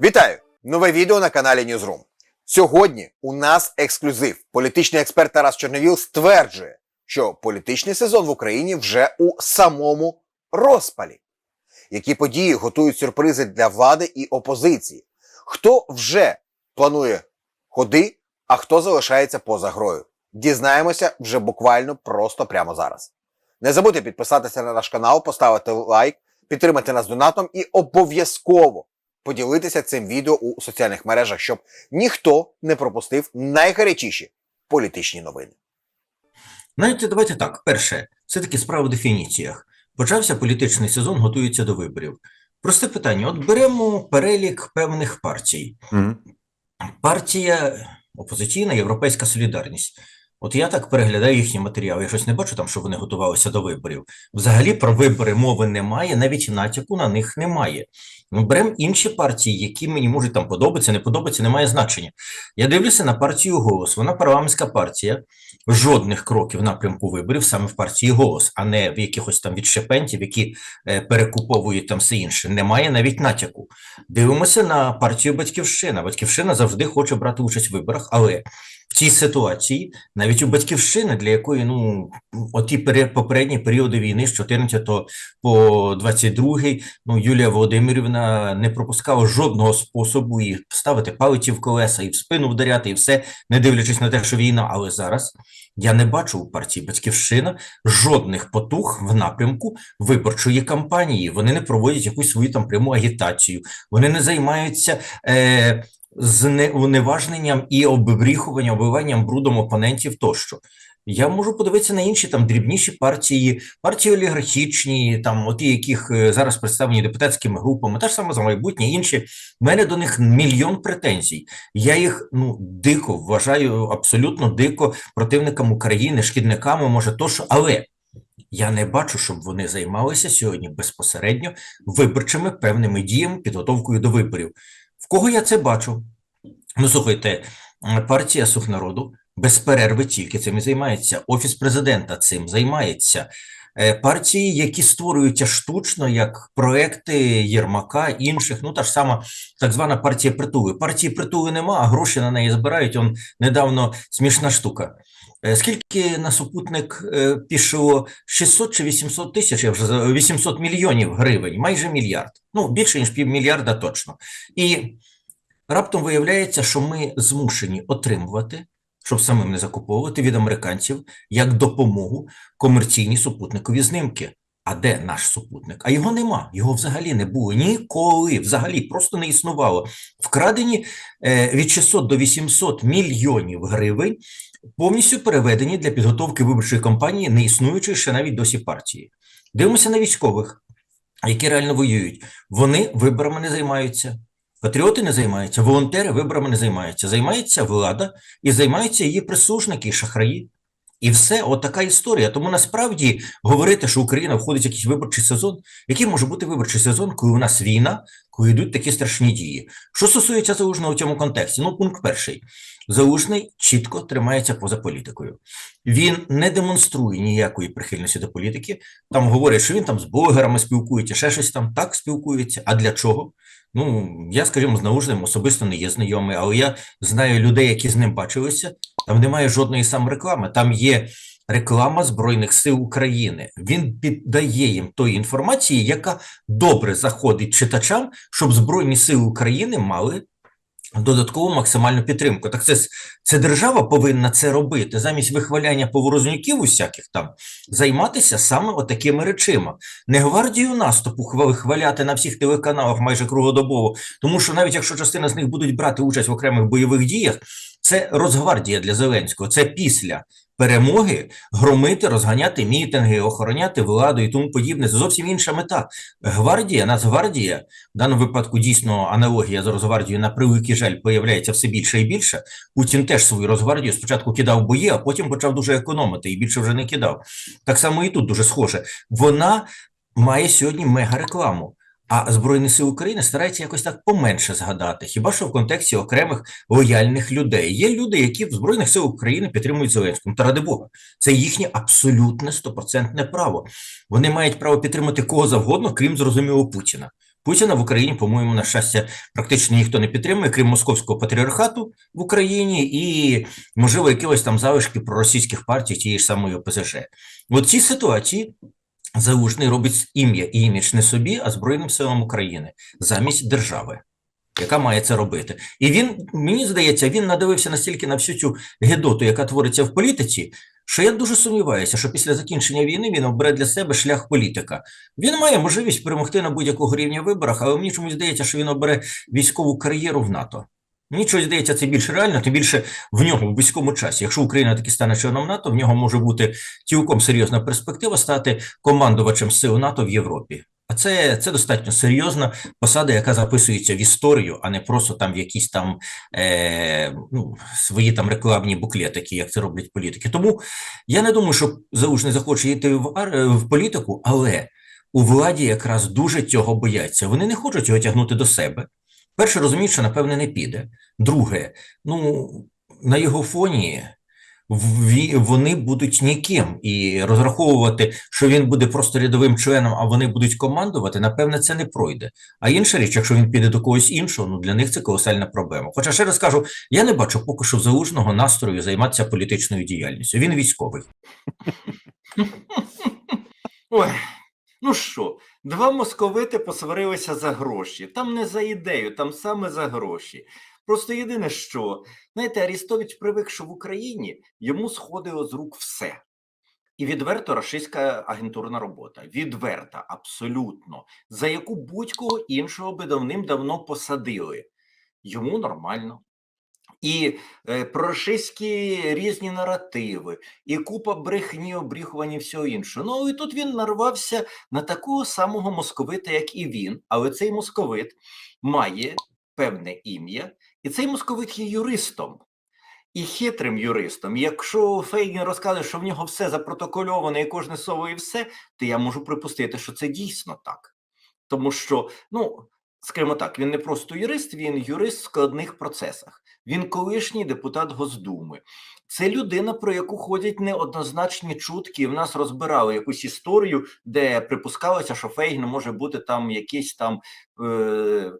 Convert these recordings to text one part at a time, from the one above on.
Вітаю! Нове відео на каналі Newsroom. Сьогодні у нас ексклюзив. Політичний експерт Тарас Чорновіл стверджує, що політичний сезон в Україні вже у самому розпалі. Які події готують сюрпризи для влади і опозиції? Хто вже планує ходи, а хто залишається поза грою? Дізнаємося вже буквально просто прямо зараз. Не забудьте підписатися на наш канал, поставити лайк, підтримати нас донатом і обов'язково поділитися цим відео у соціальних мережах, щоб ніхто не пропустив найгарячіші політичні новини. Знаєте, давайте так. Перше, все-таки справа в дефініціях. Почався політичний сезон, готується до виборів. Просте питання: от беремо перелік певних партій. Партія опозиційна Європейська Солідарність. От я так переглядаю їхні матеріали. Я щось не бачу там, що вони готувалися до виборів. Взагалі про вибори мови немає, навіть натяку на них немає. Ну, беремо інші партії, які мені можуть там подобатися, не подобатися, немає значення. Я дивлюся на партію голос. Вона парламентська партія. Жодних кроків в напрямку виборів саме в партії голос, а не в якихось там відшепентів, які е, перекуповують там все інше. Немає навіть натяку. Дивимося на партію Батьківщина. Батьківщина завжди хоче брати участь в виборах, але в цій ситуації навіть у батьківщини, для якої ну оті пере- попередні періоди війни з 14 по 22, ну Юлія Володимирівна не пропускала жодного способу і ставити палиці в колеса, і в спину вдаряти, і все, не дивлячись на те, що війна. Але зараз я не бачу у партії Батьківщина жодних потуг в напрямку виборчої кампанії. Вони не проводять якусь свою там пряму агітацію, вони не займаються. Е, зневажненням і оббріхуванням, оббиванням брудом опонентів тощо. Я можу подивитися на інші там дрібніші партії, партії олігархічні, там оті, яких е, зараз представлені депутатськими групами, та ж саме за майбутнє, інші. У мене до них мільйон претензій. Я їх ну дико вважаю абсолютно дико противникам України, шкідниками, може тощо, але я не бачу, щоб вони займалися сьогодні безпосередньо виборчими певними діями, підготовкою до виборів. Кого я це бачу? Ну, слухайте, партія Сух народу без перерви тільки цим і займається. Офіс президента цим займається. Е, Партії, які створюються штучно, як проекти Єрмака, інших, ну та ж сама так звана партія притули. Партії притули нема, а гроші на неї збирають. Он недавно смішна штука. Е, Скільки на супутник е, пішло 600 чи 800 тисяч, я вже за- 800 мільйонів гривень, майже мільярд. Ну, більше ніж півмільярда точно. І раптом виявляється, що ми змушені отримувати, щоб самим не закуповувати від американців як допомогу комерційні супутникові знімки. А де наш супутник? А його нема. Його взагалі не було ніколи. Взагалі просто не існувало. Вкрадені е, від 600 до 800 мільйонів гривень, повністю переведені для підготовки виборчої кампанії, не існуючої ще навіть досі партії. Дивимося на військових, які реально воюють. Вони виборами не займаються. Патріоти не займаються, волонтери виборами не займаються. Займається влада і займаються її присужники, шахраї. І все, от така історія. Тому насправді говорити, що Україна входить в якийсь виборчий сезон, який може бути виборчий сезон, коли у нас війна, йдуть такі страшні дії. Що стосується залужного в цьому контексті, ну пункт перший. Залужний чітко тримається поза політикою. Він не демонструє ніякої прихильності до політики. Там говорять, що він там з блогерами спілкується, ще щось там так спілкується. А для чого? Ну, я, скажімо, з Наужним особисто не є знайомий, але я знаю людей, які з ним бачилися. Там немає жодної сам реклами. Там є реклама Збройних сил України. Він піддає їм тої інформації, яка добре заходить читачам, щоб Збройні сили України мали додаткову максимальну підтримку. Так це, це держава повинна це робити, замість вихваляння поворознюків усяких там, займатися саме отакими речима. Не гвардію наступу хва- вихваляти на всіх телеканалах майже круглодобово, тому що навіть якщо частина з них будуть брати участь в окремих бойових діях, це Росгвардія для Зеленського, це після перемоги громити, розганяти мітинги, охороняти владу і тому подібне. Це зовсім інша мета. Гвардія, Нацгвардія, в даному випадку дійсно аналогія з Росгвардією на превеликий жаль появляється все більше і більше. Путін теж свою Росгвардію спочатку кидав бої, а потім почав дуже економити і більше вже не кидав. Так само і тут дуже схоже. Вона має сьогодні мега-рекламу. А Збройні Сили України стараються якось так поменше згадати, хіба що в контексті окремих лояльних людей. Є люди, які в Збройних сил України підтримують Зеленського. Та ради Бога, це їхнє абсолютне стопроцентне право. Вони мають право підтримати кого завгодно, крім зрозуміло Путіна. Путіна в Україні, по-моєму, на щастя, практично ніхто не підтримує, крім московського патріархату в Україні і, можливо, якихось там залишки проросійських партій тієї ж самої ОПЗЖ. В цій ситуації Залужний робить ім'я і імідж не собі, а Збройним силам України замість держави, яка має це робити. І він, мені здається, він надивився настільки на всю цю гедоту, яка твориться в політиці, що я дуже сумніваюся, що після закінчення війни він обере для себе шлях політика. Він має можливість перемогти на будь-якого рівня виборах, але мені чомусь здається, що він обере військову кар'єру в НАТО. Мені чогось здається, це більш реально, тим більше в нього в військовому часі. Якщо Україна таки стане членом НАТО, в нього може бути цілком серйозна перспектива стати командувачем сил НАТО в Європі. А це, це достатньо серйозна посада, яка записується в історію, а не просто там в якісь там е, ну, свої там рекламні буклетики, як це роблять політики. Тому я не думаю, що Залужний захоче йти в, в політику, але у владі якраз дуже цього бояться. Вони не хочуть його тягнути до себе. Перше, розуміють, що напевне не піде. Друге, ну на його фоні вони будуть ніким, і розраховувати, що він буде просто рядовим членом, а вони будуть командувати, напевне, це не пройде. А інша річ, якщо він піде до когось іншого, ну для них це колосальна проблема. Хоча ще раз кажу, я не бачу поки що залужного настрою займатися політичною діяльністю. Він військовий. Ой, ну що, два московити посварилися за гроші. Там не за ідею, там саме за гроші. Просто єдине, що, знаєте, Арістович привик, що в Україні йому сходило з рук все. І відверто рашистська агентурна робота. Відверта, абсолютно, за яку будь-кого іншого би давним-давно посадили. Йому нормально. І е, проросійські різні наративи, і купа брехні, обріхування всього іншого. Ну і тут він нарвався на такого самого московита, як і він. Але цей московит має певне ім'я, і цей московит є юристом. І хитрим юристом. Якщо Фейгін розкаже, що в нього все запротокольоване і кожне слово і все, то я можу припустити, що це дійсно так. Тому що, ну, скажімо так, він не просто юрист, він юрист в складних процесах. Він колишній депутат Госдуми. Це людина, про яку ходять неоднозначні чутки. В нас розбирали якусь історію, де припускалося, що Фейгін може бути там якийсь там е,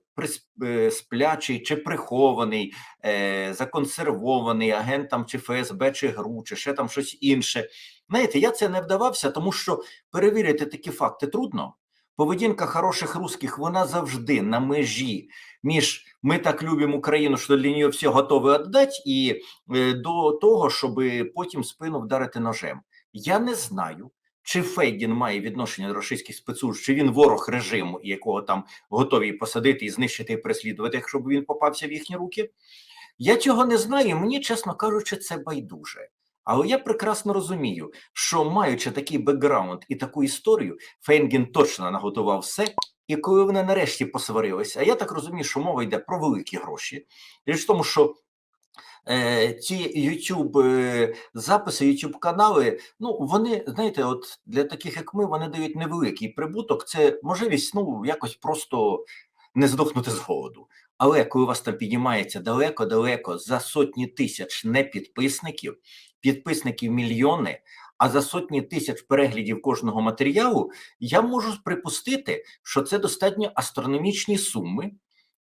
е, сплячий чи прихований, е, законсервований агент там чи ФСБ, чи ГРУ, чи ще там щось інше. Знаєте, я це не вдавався, тому що перевірити такі факти трудно. Поведінка хороших русських, вона завжди на межі між ми так любимо Україну, що для нього все готові віддати, і е, до того, щоб потім спину вдарити ножем. Я не знаю, чи Фейгін має відношення до російських спецслужб, чи він ворог режиму, якого там готові посадити і знищити і переслідувати, якщо б він попався в їхні руки. Я цього не знаю. Мені, чесно кажучи, це байдуже. Але я прекрасно розумію, що маючи такий бекграунд і таку історію, Фейнгін точно наготував все. І коли вони нарешті посварилися, а я так розумію, що мова йде про великі гроші. Річ в тому, що е, ці YouTube е, записи, YouTube канали, ну вони знаєте, от для таких як ми, вони дають невеликий прибуток. Це можливість ну якось просто не здохнути з голоду. Але коли вас там піднімається далеко-далеко за сотні тисяч непідписників, підписників мільйони, а за сотні тисяч переглядів кожного матеріалу, я можу припустити, що це достатньо астрономічні суми.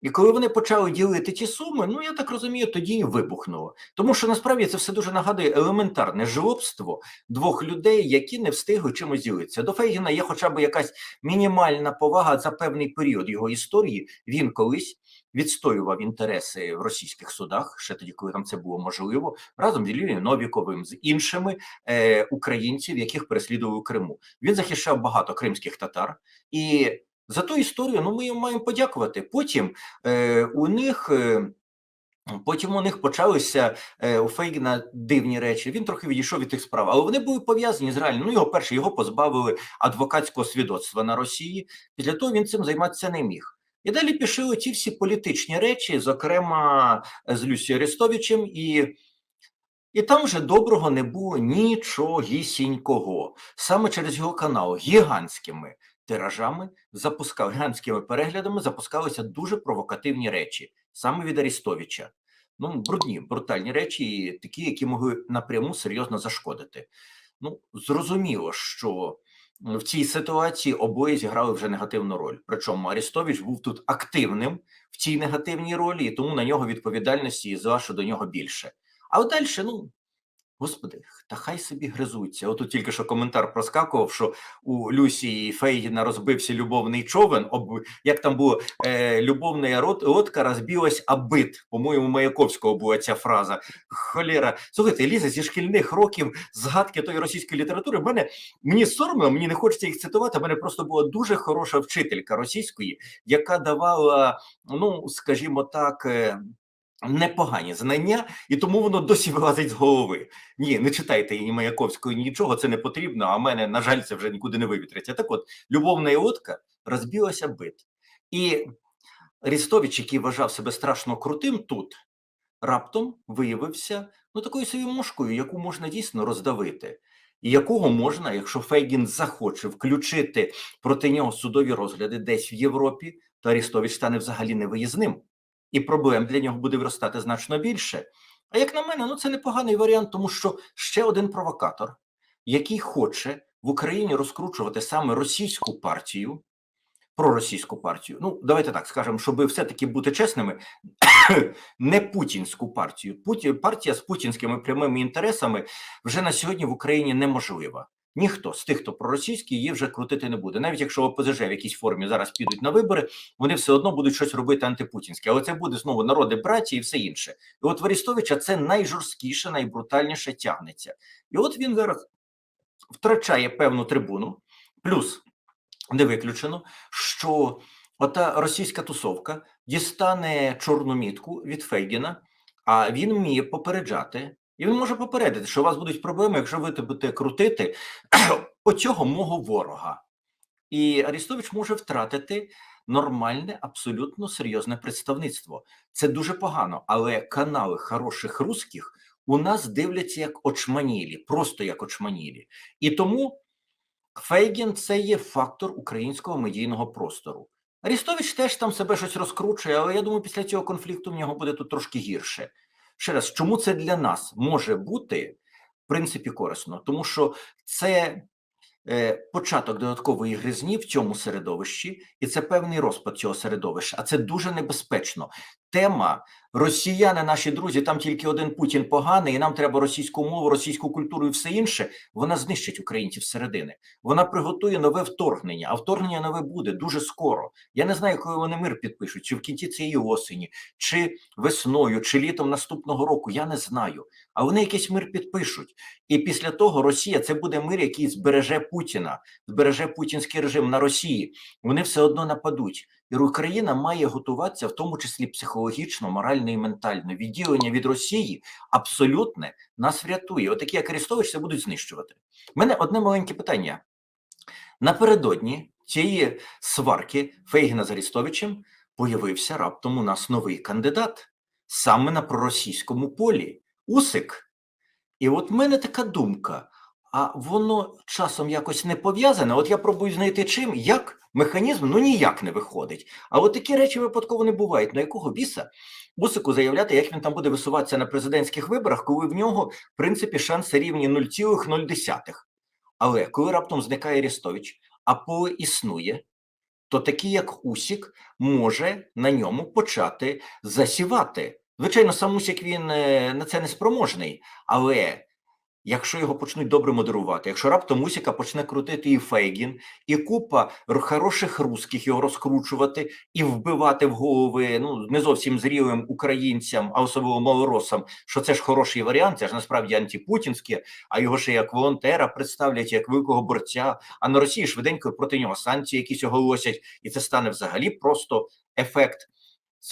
І коли вони почали ділити ті суми, ну я так розумію, тоді і вибухнуло. Тому що насправді це все дуже нагадує елементарне жлобство двох людей, які не встигли чимось ділитися. До Фейгіна є хоча б якась мінімальна повага за певний період його історії. Він колись відстоював інтереси в російських судах, ще тоді, коли там це було можливо, разом з Ілією Новіковим, з іншими е, українців, яких переслідували у Криму. Він захищав багато кримських татар і. За ту історію ну ми їм маємо подякувати. Потім е, у них е, потім у них почалися е, у Фейгіна дивні речі. Він трохи відійшов від тих справ, але вони були пов'язані з реальним. Ну його перше його позбавили адвокатського свідоцтва на Росії. Після того він цим займатися не міг. І далі пішли ті всі політичні речі, зокрема е, з Люсією Арестовичем, і, і там вже доброго не було нічогісінького. Саме через його канал гігантськими тиражами запускав гігантськими переглядами запускалися дуже провокативні речі саме від Арістовича. Ну, брудні, брутальні речі, такі, які могли напряму серйозно зашкодити. Ну, зрозуміло, що в цій ситуації обоє зіграли вже негативну роль. Причому Арістович був тут активним в цій негативній ролі, і тому на нього відповідальності і що до нього більше. А от далі, ну господи, та хай собі гризуться. Отут тільки що коментар проскакував, що у Люсі і Фейгіна розбився любовний човен. Об як там було е, любовна лодка розбилась абит. По-моєму, Маяковського була ця фраза. Холєра. Слухайте, Ліза зі шкільних років згадки тої російської літератури. В мене мені соромно, мені не хочеться їх цитувати. В мене просто була дуже хороша вчителька російської, яка давала, ну скажімо так. Непогані знання, і тому воно досі вилазить з голови. Ні, не читайте ні Маяковського, нічого, це не потрібно. А в мене, на жаль, це вже нікуди не вивітриться. Так от, любовна лодка розбилася бит. І Рістович, який вважав себе страшно крутим тут, раптом виявився ну такою собі мошкою, яку можна дійсно роздавити, і якого можна, якщо Фейгін захоче включити проти нього судові розгляди десь в Європі, то Арістович стане взагалі невиїзним, і проблем для нього буде виростати значно більше. А як на мене, ну це непоганий варіант, тому що ще один провокатор, який хоче в Україні розкручувати саме російську партію, проросійську партію. Ну, давайте так скажемо, щоб все-таки бути чесними, не путінську партію. Путі, партія з путінськими прямими інтересами вже на сьогодні в Україні неможлива. Ніхто з тих, хто проросійський, її вже крутити не буде. Навіть якщо ОПЗЖ в якійсь формі зараз підуть на вибори, вони все одно будуть щось робити антипутінське. Але це буде знову народи браті і все інше. І от в це найжорсткіше, найбрутальніше тягнеться. І от він зараз втрачає певну трибуну, плюс не виключено, що ота російська тусовка дістане чорну мітку від Фейгіна, а він вміє попереджати. І він може попередити, що у вас будуть проблеми, якщо ви будете крутити оцього мого ворога. І Арістович може втратити нормальне, абсолютно серйозне представництво. Це дуже погано, але канали хороших русських у нас дивляться як очманілі, просто як очманілі. І тому Фейгін це є фактор українського медійного простору. Арістович теж там себе щось розкручує, але я думаю, після цього конфлікту в нього буде тут трошки гірше. Ще раз, чому це для нас може бути в принципі корисно? Тому що це е, початок додаткової гризні в цьому середовищі, і це певний розпад цього середовища. А це дуже небезпечно. Тема росіяни, наші друзі, там тільки один Путін поганий, і нам треба російську мову, російську культуру і все інше. Вона знищить українців зсередини. Вона приготує нове вторгнення, а вторгнення нове буде дуже скоро. Я не знаю, коли вони мир підпишуть, чи в кінці цієї осені, чи весною, чи літом наступного року. Я не знаю. А вони якийсь мир підпишуть. І після того Росія це буде мир, який збереже Путіна, збереже путінський режим на Росії. Вони все одно нападуть. І Україна має готуватися, в тому числі психологічно, морально і ментально. Відділення від Росії абсолютне нас врятує. Отакі як Арестович це будуть знищувати. У мене одне маленьке питання. Напередодні цієї сварки Фейгіна з Арістовичем появився раптом у нас новий кандидат саме на проросійському полі Усик. І от в мене така думка: а воно часом якось не пов'язане. От я пробую знайти чим, як механізм ну ніяк не виходить. А от такі речі випадково не бувають. На якого біса Усику заявляти, як він там буде висуватися на президентських виборах, коли в нього, в принципі, шанси рівні 0,0. Але коли раптом зникає Арестович, а поле існує, то такий, як Усік, може на ньому почати засівати. Звичайно, сам Усік він е, на це не спроможний, але якщо його почнуть добре модерувати, якщо раптом Усіка почне крутити і Фейгін, і купа хороших русських його розкручувати і вбивати в голови ну не зовсім зрілим українцям, а особливо малоросам, що це ж хороший варіант, це ж насправді антипутінське, а його ще як волонтера представлять як великого борця. А на Росії швиденько проти нього санкції якісь оголосять, і це стане взагалі просто ефект.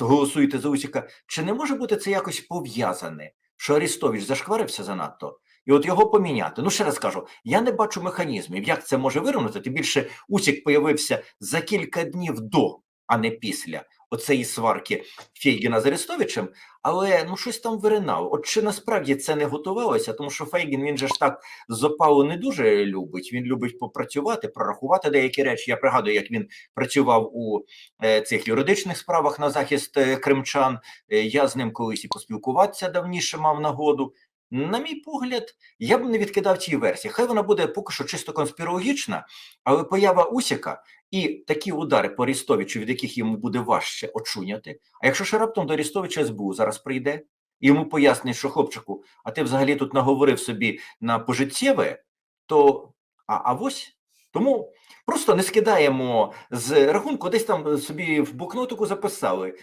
Голосуєте за Усіка. Чи не може бути це якось пов'язане, що Арістович зашкварився занадто? І от його поміняти. Ну, ще раз кажу, я не бачу механізмів, як це може вирівняти. Тим більше Усік появився за кілька днів до, а не після оцеї сварки Фейгіна з Арестовичем, але ну щось там виринало. От чи насправді це не готувалося, тому що Фейгін він же ж так з опалу не дуже любить. Він любить попрацювати, прорахувати деякі речі. Я пригадую, як він працював у е, цих юридичних справах на захист е, кримчан. Е, я з ним колись і поспілкуватися давніше мав нагоду. На мій погляд, я б не відкидав цієї версії. Хай вона буде поки що чисто конспірологічна, але поява Усіка і такі удари по Арістовичу, від яких йому буде важче очуняти. А якщо ще раптом до Арістовича СБУ зараз прийде, і йому пояснять, що хлопчику, а ти взагалі тут наговорив собі на пожиттєве, то а, а ось тому просто не скидаємо з рахунку, десь там собі в блокнотику записали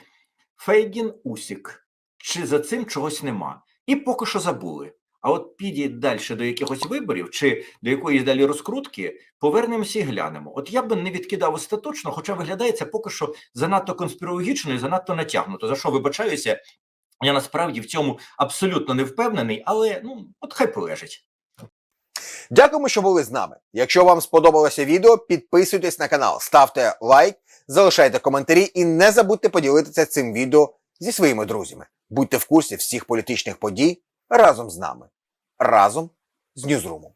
Фейгін Усік, чи за цим чогось нема. І поки що забули. А от піде далі до якихось виборів чи до якоїсь далі розкрутки, повернемося і глянемо. От я би не відкидав остаточно, хоча виглядає це поки що занадто конспірологічно і занадто натягнуто. За що вибачаюся? Я насправді в цьому абсолютно не впевнений, але ну от хай полежить. Дякуємо, що були з нами. Якщо вам сподобалося відео, підписуйтесь на канал, ставте лайк, залишайте коментарі і не забудьте поділитися цим відео зі своїми друзями. Будьте в курсі всіх політичних подій разом з нами, разом з Ньюзрумом.